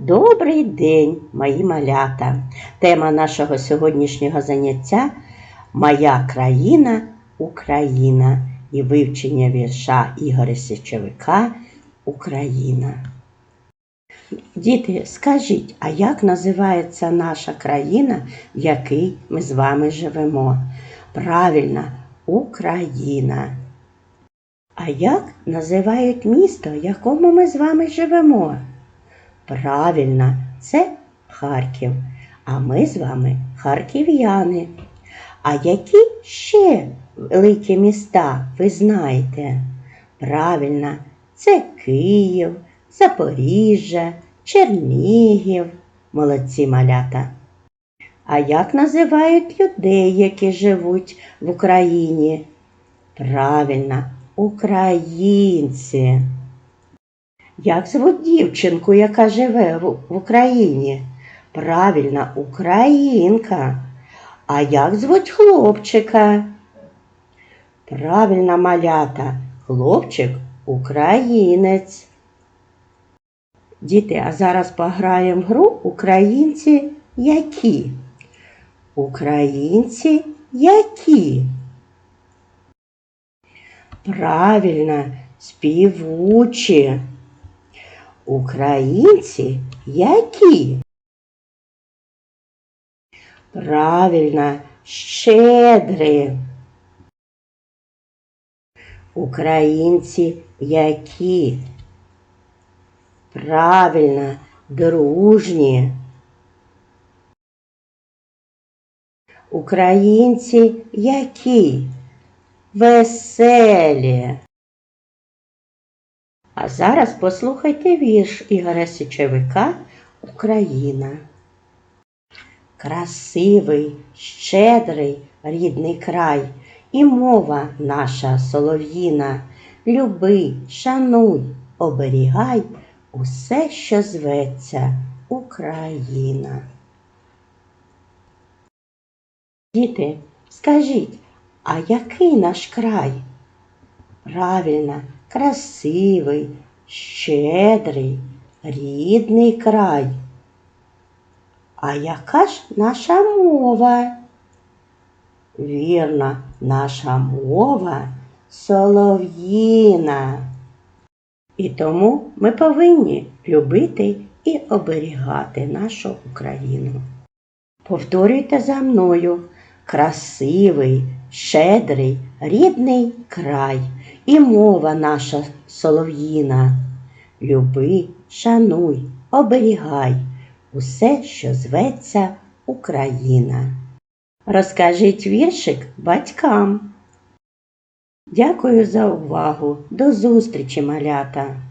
Добрий день, мої малята. Тема нашого сьогоднішнього заняття Моя країна Україна і вивчення вірша Ігоря Січовика Україна. Діти, скажіть, а як називається наша країна, в якій ми з вами живемо? Правильно, Україна. А як називають місто, в якому ми з вами живемо? Правильно, це Харків. А ми з вами харків'яни. А які ще великі міста ви знаєте? Правильно, це Київ, Запоріжжя, Чернігів. Молодці малята. А як називають людей, які живуть в Україні? Правильно, українці. Як звуть дівчинку, яка живе в Україні? Правильно, українка. А як звуть хлопчика? Правильно, малята, хлопчик українець. Діти, а зараз пограємо в гру українці які? Українці які? Правильно, співучі. Українці які? Правильно, щедрі. Українці які? Правильно, дружні. Українці які? Веселі. А зараз послухайте вірш Ігоря Січовика Україна. Красивий, щедрий рідний край, і мова наша солов'їна. Люби, шануй, оберігай усе, що зветься Україна. Діти, скажіть, а який наш край? Правильно, красивий, щедрий, рідний край. А яка ж наша мова? Вірно, наша мова солов'їна. І тому ми повинні любити і оберігати нашу Україну. Повторюйте за мною красивий, щедрий, рідний край і мова наша солов'їна. Люби, шануй, оберігай усе, що зветься Україна. Розкажіть віршик батькам. Дякую за увагу. До зустрічі, малята!